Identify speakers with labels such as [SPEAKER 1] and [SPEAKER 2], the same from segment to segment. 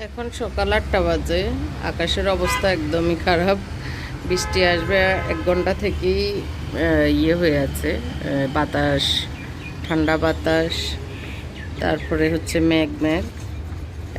[SPEAKER 1] এখন সকাল আটটা বাজে। আকাশের অবস্থা একদমই খারাপ। বৃষ্টি আসবে এক ঘণ্টা থেকেই ইয়ে হয়ে আছে বাতাস, ঠান্ডা বাতাস, তারপরে হচ্ছে মেঘ মেঘ।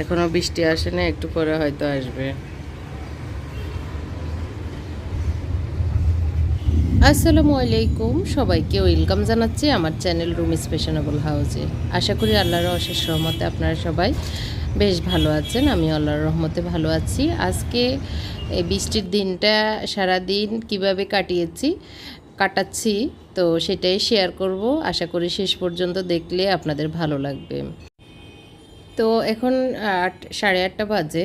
[SPEAKER 1] এখনও বৃষ্টি আসে না, একটু পরে হয়তো আসবে। আসসালামু আলাইকুম, সবাইকে ওয়েলকাম জানাচ্ছি আমার চ্যানেল রুম স্পেশনেবল হাউসে আশা করি আল্লাহর অশেষ রহমতে আপনারা সবাই বেশ ভালো আছেন, আমি আল্লাহর রহমতে ভালো আছি। আজকে এই বৃষ্টির দিনটা সারা দিন কীভাবে কাটিয়েছি, কাটাচ্ছি, তো সেটাই শেয়ার করব। আশা করি শেষ পর্যন্ত দেখলে আপনাদের ভালো লাগবে। তো এখন আট, সাড়ে আটটা বাজে,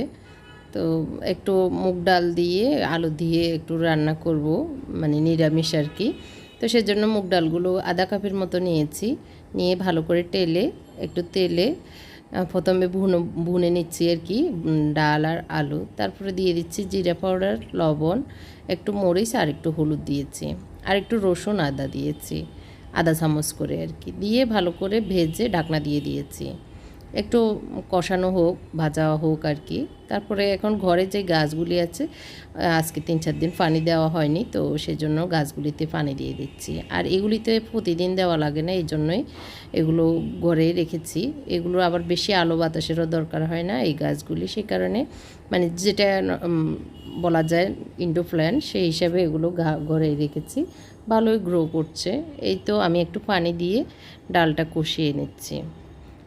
[SPEAKER 1] তো একটু মুগ ডাল দিয়ে আলু দিয়ে একটু রান্না করব মানে নিরামিষ আর কি। তো সেজন্য মুগ ডালগুলো আধা কাপের মতো নিয়েছি, নিয়ে ভালো করে টেলে একটু তেলে প্রথমে ভুনো, ভুনে নিচ্ছি আর কি ডাল আর আলু। তারপরে দিয়ে দিচ্ছি জিরা পাউডার, লবণ, একটু মরিচ আর একটু হলুদ দিয়েছি। আর একটু রসুন আদা দিয়েছি, আদা চামচ করে আর কি। দিয়ে ভালো করে ভেজে ঢাকনা দিয়ে দিয়েছি। একটু কষানো হোক, ভাজা হোক আর কি। তারপরে এখন ঘরে যে গাছগুলি আছে, আজকে তিন চার দিন পানি দেওয়া হয়নি, তো সেজন্য গাছগুলিতে পানি দিয়ে দিচ্ছি। আর এগুলিতে প্রতিদিন দেওয়া লাগে না এই জন্যই এগুলো ঘরে রেখেছি। এগুলো আবার বেশি আলো বাতাসেরও দরকার হয় না, এই গাছগুলি সেই কারণে মানে যেটা বলা যায় ইন্ডো সেই হিসাবে এগুলো ঘরে রেখেছি। ভালোই গ্রো করছে। এই তো আমি একটু পানি দিয়ে ডালটা কষিয়ে নিচ্ছি।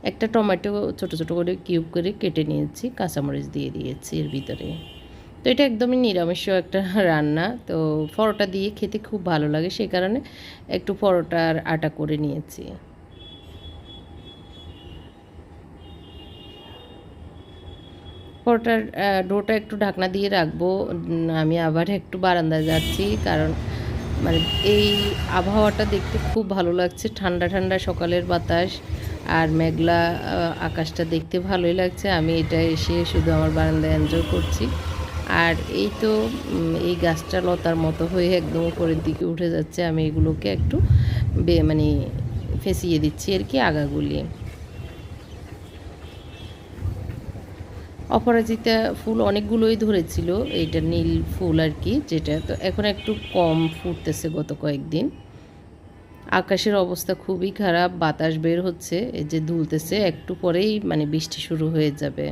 [SPEAKER 1] একটা টমেটো ছোট ছোট করে কিউব করে কেটে নিয়েছি, কাঁচামরিচ দিয়ে দিয়েছি এর ভিতরে। তো এটা একদমই নিরামিষ একটা রান্না। তো পরোটা দিয়ে খেতে খুব ভালো লাগে সেই কারণে একটু পরোটার আটা করে নিয়েছি। পরোটার ডোটা একটু ঢাকনা দিয়ে রাখব। আমি আবার একটু বারান্দায় যাচ্ছি, কারণ মানে এই আবহাওয়াটা দেখতে খুব ভালো লাগছে। ঠান্ডা ঠান্ডা সকালের বাতাস। আর মেঘলা আকাশটা দেখতে ভালোই লাগছে। আমি এটা এসে শুধু আমার বারান্দায় এনজয় করছি। আর এই তো এই গাছটা লতার মতো হয়ে একদম উপরের দিকে উঠে যাচ্ছে। আমি এগুলোকে একটু বে- মানে ফেঁসিয়ে দিচ্ছি আর কি আগাগুলি। অপরাজিতা ফুল অনেকগুলোই ধরেছিল। এইটা নীল ফুল আর কি, যেটা তো এখন একটু কম ফুটতেছে গত কয়েকদিন। আকাশের অবস্থা খুবই খারাপ, বাতাস বের হচ্ছে, এই যে দুলতেছে, একটু পরেই মানে বৃষ্টি শুরু হয়ে যাবে।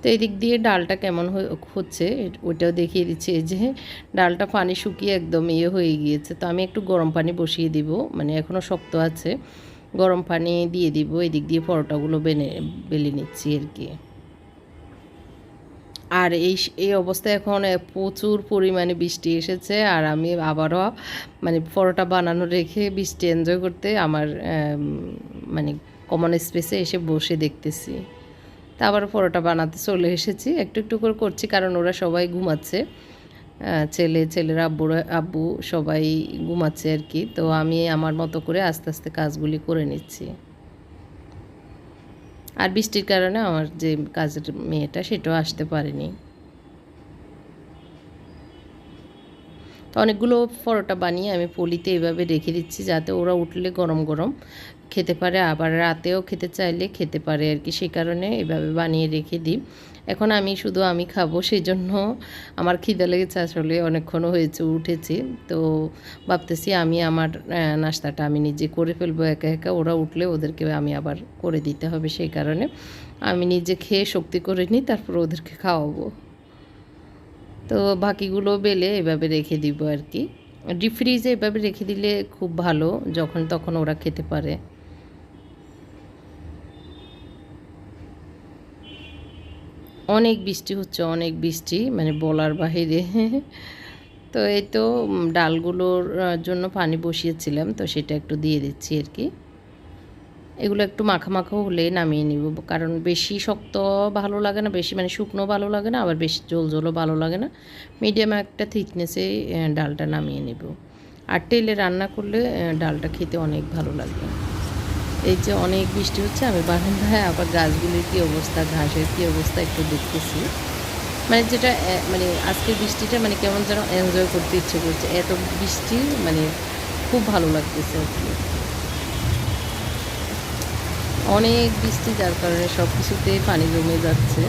[SPEAKER 1] তো এদিক দিয়ে ডালটা কেমন হচ্ছে, ওইটাও দেখিয়ে দিচ্ছে, এই যে ডালটা পানি শুকিয়ে একদম ইয়ে হয়ে গিয়েছে। তো আমি একটু গরম পানি বসিয়ে দিব মানে এখনও শক্ত আছে, গরম পানি দিয়ে দিব, এদিক দিয়ে পরোটাগুলো বেনে, বেলে নিচ্ছি আর কি। আর এই এই অবস্থায় এখন প্রচুর পরিমাণে বৃষ্টি এসেছে আর আমি আবারও মানে পরোটা বানানো রেখে বৃষ্টি এনজয় করতে আমার মানে কমন স্পেসে এসে বসে দেখতেছি। তা আবার পরোটা বানাতে চলে এসেছি। একটু একটু করে করছি কারণ ওরা সবাই ঘুমাচ্ছে। ছেলে, ছেলেরা আব্বুরা, আব্বু সবাই ঘুমাচ্ছে আর কি। তো আমি আমার মতো করে আস্তে আস্তে কাজগুলি করে নিচ্ছি। আর বৃষ্টির কারণে আমার যে কাজের মেয়েটা সেটাও আসতে পারেনি। তো অনেকগুলো পরোটা বানিয়ে আমি পলিতে এভাবে রেখে দিচ্ছি যাতে ওরা উঠলে গরম গরম খেতে পারে, আবার রাতেও খেতে চাইলে খেতে পারে আর কি। সেই কারণে এভাবে বানিয়ে রেখে দিই। এখন আমি শুধু আমি খাব সেই জন্য আমার খিদে লেগেছে আসলে, অনেকক্ষণও হয়েছে উঠেছি। তো ভাবতেছি আমি আমার নাস্তাটা আমি নিজে করে ফেলব একা একা, ওরা উঠলে ওদেরকে আমি আবার করে দিতে হবে সেই কারণে আমি নিজে খেয়ে শক্তি করে নিই, তারপর ওদেরকে খাওয়াবো। তো বাকিগুলো বেলে এভাবে রেখে দিব আর কি। ডিপ ফ্রিজে এভাবে রেখে দিলে খুব ভালো, যখন তখন ওরা খেতে পারে। অনেক বৃষ্টি হচ্ছে, অনেক বৃষ্টি মানে বলার বাহিরে। তো এই তো ডালগুলোর জন্য পানি বসিয়েছিলাম, তো সেটা একটু দিয়ে দিচ্ছি আর কি। এগুলো একটু মাখা মাখা হলে নামিয়ে নিব, কারণ বেশি শক্ত ভালো লাগে না, বেশি মানে শুকনো ভালো লাগে না, আবার বেশি জল জলও ভালো লাগে না। মিডিয়াম একটা থিকনেসে ডালটা নামিয়ে নেব। আর তেলে রান্না করলে ডালটা খেতে অনেক ভালো লাগে এই যে অনেক বৃষ্টি হচ্ছে, আমি বারান্দায় আবার গাছগুলির কী অবস্থা, ঘাসের কী অবস্থা একটু দেখতেছি। মানে যেটা মানে আজকের বৃষ্টিটা মানে কেমন যেন এনজয় করতে ইচ্ছে করছে। এত বৃষ্টি মানে খুব ভালো লাগতেছে আর কি। অনেক বৃষ্টি, যার কারণে সব কিছুতে পানি জমে যাচ্ছে।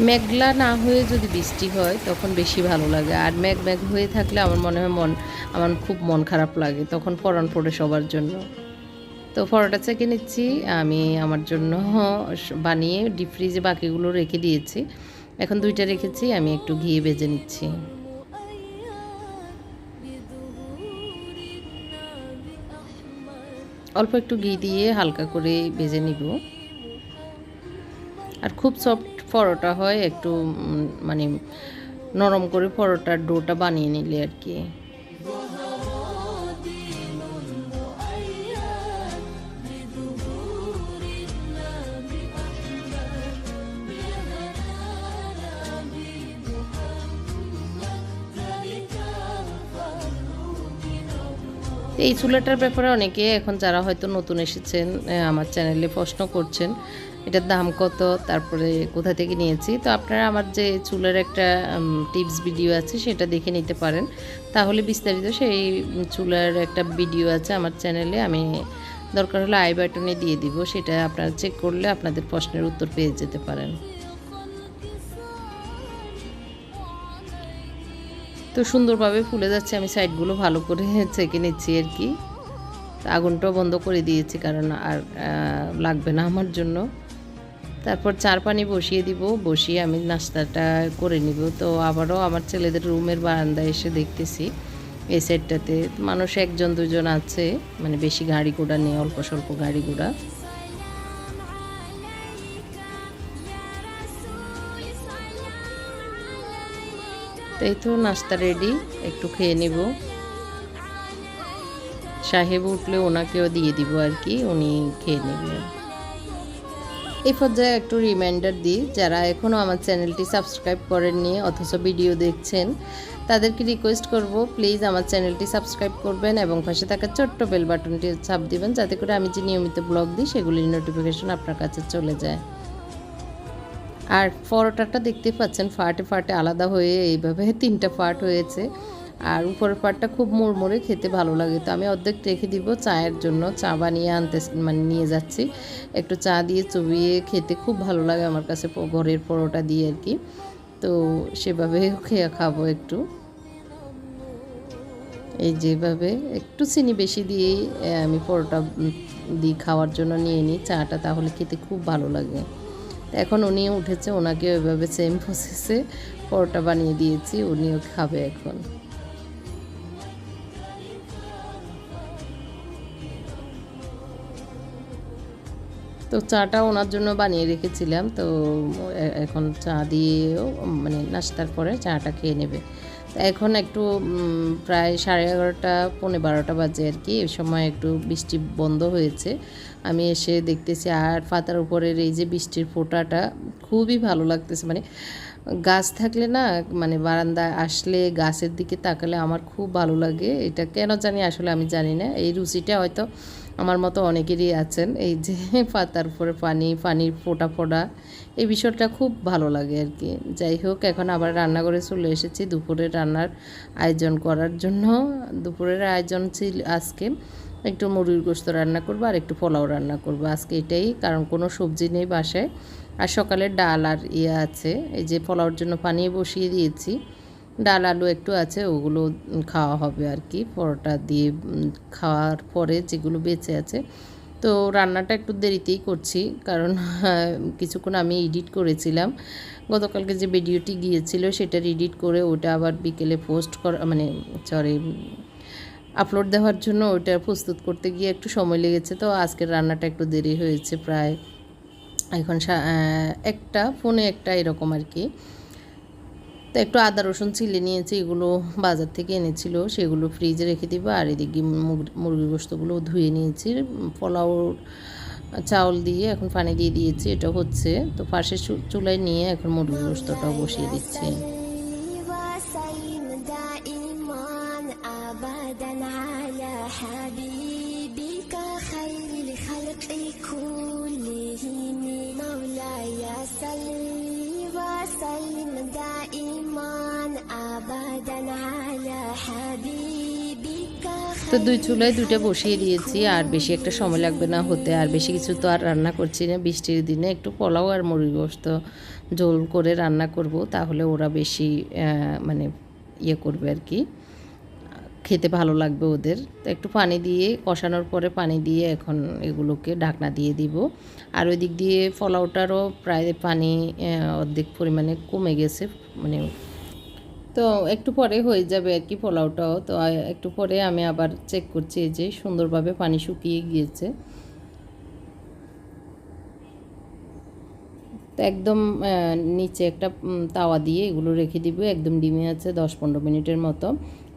[SPEAKER 1] মেঘলা না হয়ে যদি বৃষ্টি হয়, তখন বেশি ভালো লাগে। আর মেঘ মেঘ হয়ে থাকলে আমার মনে হয় মন, আমার খুব মন খারাপ লাগে। তখন পরান পড়ে সবার জন্য। তো পরোটা চেকে নিচ্ছি। আমি আমার জন্য বানিয়ে ডিপ ফ্রিজে বাকিগুলো রেখে দিয়েছি। এখন দুইটা রেখেছি, আমি একটু ঘিয়ে বেজে নিচ্ছি। অল্প একটু ঘি দিয়ে হালকা করে ভেজে নিব। আর খুব সফট পরোটা হয়, একটু মানে নরম করে পরোটার ডোটা বানিয়ে নিলে আর কি। এই চুলাটার ব্যাপারে অনেকে এখন যারা হয়তো নতুন এসেছেন আমার চ্যানেলে প্রশ্ন করছেন, এটার দাম কত, তারপরে কোথা থেকে নিয়েছি? তো আপনারা আমার যে চুলার একটা টিপস ভিডিও আছে সেটা দেখে নিতে পারেন। তাহলে বিস্তারিত সেই চুলার একটা ভিডিও আছে আমার চ্যানেলে, আমি দরকার হলে আই বাটনে দিয়ে দিব, সেটা আপনারা চেক করলে আপনাদের প্রশ্নের উত্তর পেয়ে যেতে পারেন। তো সুন্দরভাবে ফুলে যাচ্ছে, আমি সাইডগুলো ভালো করে চেকে নিচ্ছি আর কি। আগুনটাও বন্ধ করে দিয়েছি কারণ আর লাগবে না আমার জন্য। তারপর চার পানি বসিয়ে দিব, বসিয়ে আমি নাস্তাটা করে নিব। তো আবারও আমার ছেলেদের রুমের বারান্দায় এসে দেখতেছি এই সাইডটাতে। মানুষ একজন দুজন আছে মানে বেশি গাড়ি ঘোড়া নেই, অল্প স্বল্প গাড়ি ঘোড়া। এই তো নাস্তা রেডি একটু খেয়ে নিব। সাহেব উঠলে ওনাকেও দিয়ে দিব আর কি, উনি খেয়ে নেবেন এই পর্যায়ে একটু রিমাইন্ডার দিই, যারা এখনও আমার চ্যানেলটি সাবস্ক্রাইব করেননি অথচ ভিডিও দেখছেন, তাদেরকে রিকোয়েস্ট করব প্লিজ আমার চ্যানেলটি সাবস্ক্রাইব করবেন এবং পাশে থাকা ছোট্ট বেল বাটনটি চাপ দিবেন, যাতে করে আমি যে নিয়মিত ব্লগ দিই, সেগুলির নোটিফিকেশন আপনার কাছে চলে যায়। আর পরোটাটা দেখতে পাচ্ছেন, ফাটে ফাটে আলাদা হয়ে এইভাবে তিনটা ফাট হয়েছে। আর উপরের পাটটা খুব মুড়মুড়ে খেতে ভালো লাগে। তো আমি অর্ধেক রেখে দিব চায়ের জন্য। চা বানিয়ে আনতে মানে নিয়ে যাচ্ছি। একটু চা দিয়ে চবিয়ে খেতে খুব ভালো লাগে আমার কাছে ঘরের পরোটা দিয়ে আর কি। তো সেভাবে খেয়ে খাব একটু। এই যেভাবে একটু চিনি বেশি দিয়েই আমি পরোটা দিই খাওয়ার জন্য নিয়ে নিই। চাটা তাহলে খেতে খুব ভালো লাগে। এখন উনি উঠেছে, ওনাকে ওইভাবে সেম প্রসেসে পরোটা বানিয়ে দিয়েছি উনিও খাবে এখন। তো চাটা ওনার জন্য বানিয়ে রেখেছিলাম, তো এখন চা দিয়েও মানে নাস্তার পরে চাটা খেয়ে নেবে। এখন একটু প্রায় সাড়ে এগারোটা, পৌনে বারোটা বাজে আর কি, এই সময় একটু বৃষ্টি বন্ধ হয়েছে। আমি এসে দেখতেছি, আর পাতার উপরের এই যে বৃষ্টির ফোঁটাটা খুবই ভালো লাগতেছে। মানে গাছ থাকলে না মানে বারান্দায় আসলে গাছের দিকে তাকালে আমার খুব ভালো লাগে। এটা কেন জানি আসলে আমি জানি না। এই রুচিটা হয়তো আমার মতো অনেকেরই আছেন। এই যে পাতার উপরে পানি, পানির ফোটা ফোটা, এই বিষয়টা খুব ভালো লাগে আর কি। যাই হোক, এখন আবার রান্নাঘরে চলে এসেছি দুপুরের রান্নার আয়োজন করার জন্য। দুপুরের আয়োজন ছিল আজকে একটু মুরগির গোস্ত রান্না করব আর একটু পোলাও রান্না করব। আজকে এটাই, কারণ কোনো সবজি নেই বাসায়। আর সকালে ডাল আর ইয়ে আছে। এই যে পোলাওর জন্য পানি বসিয়ে দিয়েছি। ডাল, আলু একটু আছে, ওগুলো খাওয়া হবে আর কি। পরোটা দিয়ে খাওয়ার পরে যেগুলো বেঁচে আছে। তো রান্নাটা একটু দেরিতেই করছি, কারণ কিছুক্ষণ আমি এডিট করেছিলাম। গতকালকে যে ভিডিওটি গিয়েছিল, সেটা এডিট করে ওটা আবার বিকেলে পোস্ট করা মানে সরি আপলোড দেওয়ার জন্য ওটা প্রস্তুত করতে গিয়ে একটু সময় লেগেছে। তো আজকের রান্নাটা একটু দেরি হয়েছে প্রায় এখন একটা, ফোনে একটা এরকম আর কি। তো একটু আদা, রসুন ছিলে নিয়েছি, এগুলো বাজার থেকে এনেছিল, সেগুলো ফ্রিজে রেখে দিব, আর এদিকে মুরগি গোস্তগুলো ধুয়ে নিয়েছি, পোলাও, চাউল দিয়ে এখন পানি দিয়ে দিয়েছি, এটা হচ্ছে, তো পাশে চুলায় নিয়ে এখন মুরগির গোস্তটাও বসিয়ে দিচ্ছি। তো দুই চুলায় দুইটা বসিয়ে দিয়েছি, আর বেশি একটা সময় লাগবে না হতে, আর বেশি কিছু তো আর রান্না করছি না। বৃষ্টির দিনে একটু পোলাও আর মুরগি গোস্ত ঝোল করে রান্না করব, তাহলে ওরা বেশি মানে ইয়ে করবে আর কি। খেতে ভালো লাগবে ওদের। তো একটু পানি দিয়ে, কষানোর পরে পানি দিয়ে এখন এগুলোকে ঢাকনা দিয়ে দিব। আর ওই দিক দিয়ে ফলাওটারও প্রায় পানি অর্ধেক পরিমাণে কমে গেছে মানে তো একটু পরে হয়ে যাবে আর কি পোলাওটাও। তো একটু পরে আমি আবার চেক করছি যে সুন্দরভাবে পানি শুকিয়ে গিয়েছে। তো একদম নিচে একটা তাওয়া দিয়ে এগুলো রেখে দিব, একদম ডিমে আছে দশ পনেরো মিনিটের মতো।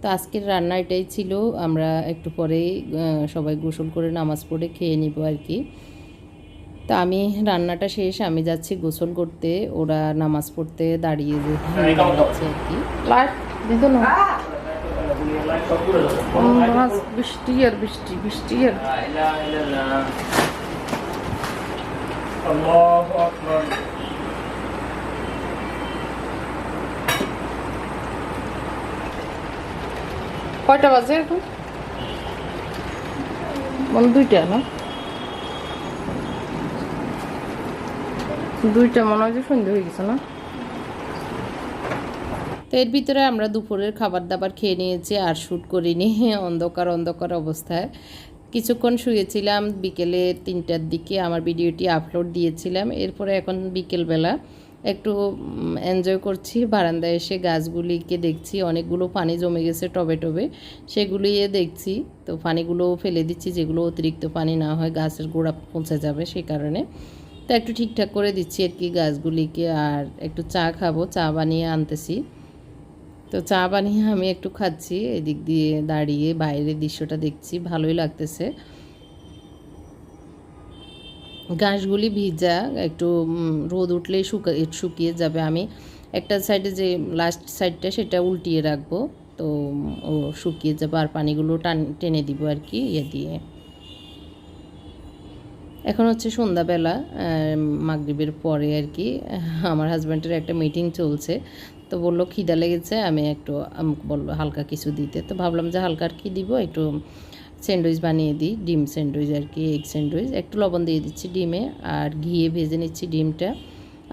[SPEAKER 1] তো আজকের রান্না এটাই ছিল, আমরা একটু পরেই সবাই গোসল করে নামাজ পড়ে খেয়ে নিব আর কি। তো আমি রান্নাটা শেষ আমি যাচ্ছি গোসল করতে। ওরা নামাজ পড়তে দাঁড়িয়ে যাচ্ছে আর কি। লাইট বৃষ্টি আর বৃষ্টি বৃষ্টি আর। কয়টা বাজে এখন? মানে দুইটা না? দুইটা মনে হয় সন্ধ্যে হয়ে গেছে না? তো এর ভিতরে আমরা দুপুরের খাবার দাবার খেয়ে নিয়েছি আর শ্যুট করিনি, অন্ধকার অন্ধকার অবস্থায়। কিছুক্ষণ শুয়েছিলাম, বিকেলে তিনটার দিকে আমার ভিডিওটি আপলোড দিয়েছিলাম। এরপরে এখন বিকেলবেলা একটু এনজয় করছি। বারান্দায় এসে গাছগুলিকে দেখছি, অনেকগুলো পানি জমে গেছে টবে টবে। সেগুলিয়ে দেখছি, তো পানিগুলো ফেলে দিচ্ছি, যেগুলো অতিরিক্ত পানি না হয় গাছের গোড়া পৌঁছে যাবে সেই কারণে। তো একটু ঠিকঠাক করে দিচ্ছি আর কি গাছগুলিকে। আর একটু চা খাব, চা বানিয়ে আনতেছি। তো চা বানিয়ে আমি একটু খাচ্ছি, এদিক দিয়ে দাঁড়িয়ে বাইরের দৃশ্যটা দেখছি, ভালোই লাগতেছে। ঘাসগুলি ভিজা, একটু রোদ উঠলেই শুকা, শুকিয়ে যাবে আমি। একটা সাইডে যে লাস্ট সাইডটা, সেটা উল্টিয়ে রাখব। তো ও শুকিয়ে যাবে আর পানিগুলো টান, টেনে দিব আর কি ইয়ে দিয়ে। এখন হচ্ছে সন্ধ্যাবেলা মাগরিবের পরে আর কি, আমার হাজব্যান্ডের একটা মিটিং চলছে। তো বলল, খিদা লেগেছে, আমি একটু বলল হালকা কিছু দিতে। তো ভাবলাম যে হালকা আর কি দিব, একটু স্যান্ডউইচ বানিয়ে দিই, ডিম স্যান্ডউইচ আর কি এগ স্যান্ডউইচ। একটু লবণ দিয়ে দিচ্ছি ডিমে, আর ঘিয়ে ভেজে নিচ্ছি ডিমটা,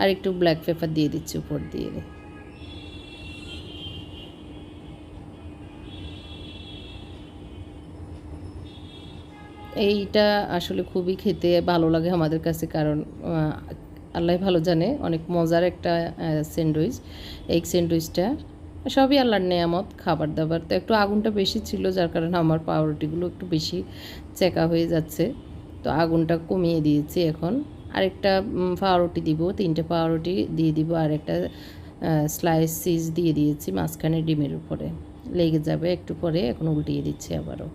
[SPEAKER 1] আর একটু ব্ল্যাক পেপার দিয়ে দিচ্ছি উপর দিয়ে। এইটা আসলে খুবই খেতে ভালো লাগে আমাদের কাছে, কারণ আল্লাহ ভালো জানে, অনেক মজার একটা স্যান্ডউইচ। এই স্যান্ডউইচটা সবই আল্লাহর নেয়ামত, খাবার দাবার। তো একটু আগুনটা বেশি ছিল, যার কারণে আমার পাউরুটিগুলো একটু বেশি চেকা হয়ে যাচ্ছে। তো আগুনটা কমিয়ে দিয়েছি এখন। আরেকটা পাউরুটি দিব, তিনটে পাউরুটি দিয়ে দিব, আর একটা স্লাইস চিজ দিয়ে দিয়েছি মাঝখানে ডিমের উপরে। লেগে যাবে একটু পরে, এখন উল্টিয়ে দিচ্ছি আবারও।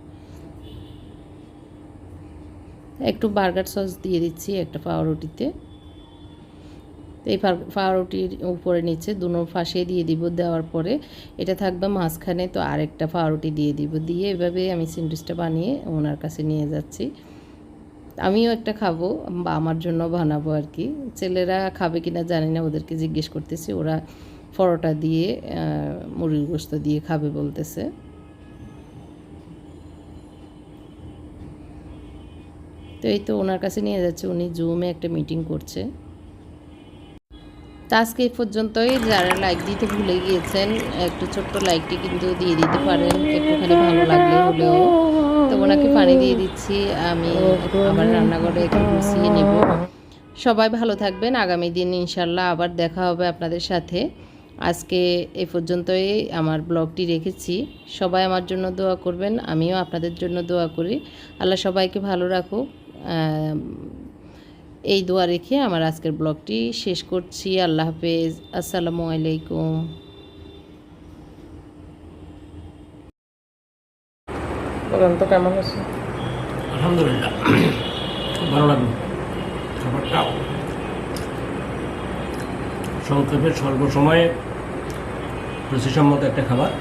[SPEAKER 1] একটু বার্গার সস দিয়ে দিচ্ছি একটা পাউরুটিতে। এই পাউরুটির উপরে নিচে দুনো ফাঁসে দিয়ে দিব দেওয়ার পরে এটা থাকবে মাঝখানে, তো আরেকটা পাউরুটি দিয়ে দিব। দিয়ে এভাবে আমি স্যান্ডউইচটা বানিয়ে ওনার কাছে নিয়ে যাচ্ছি। আমিও একটা খাব, বা আমার জন্য বানাবো আর কি। ছেলেরা খাবে কিনা জানি না, ওদেরকে জিজ্ঞেস করতেছি, ওরা পরোটা দিয়ে মুরগির গোস্ত দিয়ে খাবে বলতেছে। তো এই তো ওনার কাছে নিয়ে যাচ্ছে, উনি জুমে একটা মিটিং করছে। তো আজকে এই পর্যন্তই, যারা লাইক দিতে ভুলে গিয়েছেন, একটু ছোট্ট লাইকটি কিন্তু দিয়ে দিতে পারেন, একটুখানি ভালো লাগলে হলেও। তো ওনাকে পানি দিয়ে দিচ্ছি, আমি আমার রান্নাঘরে একটু গুছিয়ে নেব। সবাই ভালো থাকবেন, আগামী দিন ইনশাল্লাহ আবার দেখা হবে আপনাদের সাথে। আজকে এ পর্যন্তই আমার ব্লগটি রেখেছি। সবাই আমার জন্য দোয়া করবেন, আমিও আপনাদের জন্য দোয়া করি। আল্লাহ সবাইকে ভালো রাখুক। এই দোয়া রেখে আমার আজকের ব্লগটি শেষ করছি। আল্লাহ হাফেজ। আসসালামু আলাইকুম। তো কেমন আছে?
[SPEAKER 2] আলহামদুলিল্লাহ ভালো লাগল। খাবারটা সংক্ষেপে স্বল্প সময়ে রুচিসম্মত একটা খাবার।